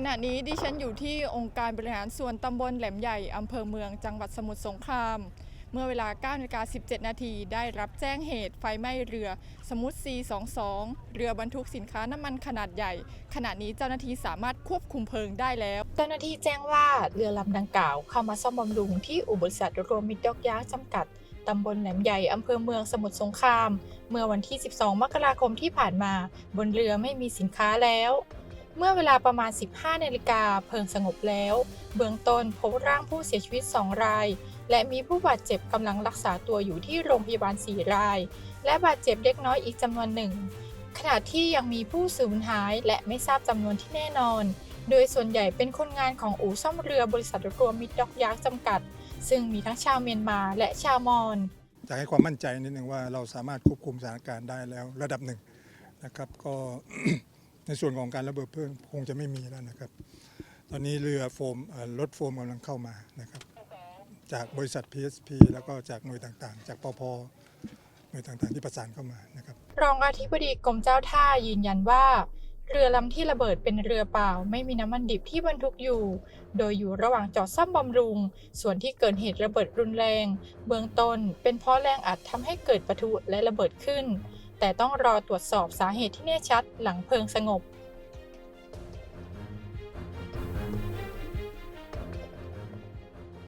ขณะนี้ดิฉันอยู่ที่องค์การบริหารส่วนตำบลแหลมใหญ่อำเภอเมืองจังหวัดสมุทรสงคราม เมื่อเวลา9นาฬิกา17 นาทีได้รับแจ้งเหตุไฟไหม้เรือสมุทร C22 เรือบรรทุกสินค้าน้ำมันขนาดใหญ่ ขณะนี้เจ้าหน้าที่สามารถควบคุมเพลิงได้แล้ว เจ้าหน้าที่แจ้งว่าเรือลำดังกล่าวเข้ามาซ่อมบำรุงที่อู่บริษัทรวมมิตรยกย้าจำกัดตำบลแหลมใหญ่อำเภอเมืองสมุทรสงคราม เมื่อวันที่ 12 มกราคมที่ผ่านมา บนเรือไม่มีสินค้าแล้ว เมื่อเวลาประมาณ 15นาฬิกาเพลิงสงบแล้ว เบื้องต้นพบร่างผู้เสียชีวิต 2 ราย และมีผู้บาดเจ็บกำลังรักษาตัวอยู่ที่โรงพยาบาล 4 ราย และบาดเจ็บเล็กน้อยอีกจำนวนหนึ่ง ขณะที่ยังมีผู้สูญหายและไม่ทราบจำนวนที่แน่นอน โดยส่วนใหญ่เป็นคนงานของอู่ซ่อมเรือบริษัทรวมมิตรดอกยางจำกัด ซึ่งมีทั้งชาวเมียนมาและชาวมอญจะให้ความมั่นใจนิดหนึ่งว่าเราสามารถควบคุมสถานการณ์ได้แล้วระดับหนึ่งนะครับก็ ในส่วนของการระเบิดเพลิงคงจะไม่มีแล้วนะครับ ตอนนี้เรือโฟมรถโฟมกำลังเข้ามานะครับ จากบริษัท PSP แล้วก็จากหน่วยต่างๆ จากปพหน่วยต่างๆ ที่ประสานเข้ามานะครับ รองอธิบดีกรมเจ้าท่ายืนยันว่า เรือลำที่ระเบิดเป็นเรือเปล่า ไม่มีน้ำมันดิบที่บรรทุกอยู่ โดยอยู่ระหว่างจอดซ่อมบำรุง ส่วนที่เกิดเหตุระเบิดรุนแรง เบื้องต้นเป็นเพราะแรงอัดทำให้เกิดปะทุและระเบิดขึ้น แต่ต้องรอตรวจสอบสาเหตุที่แน่ชัดหลังเพลิงสงบ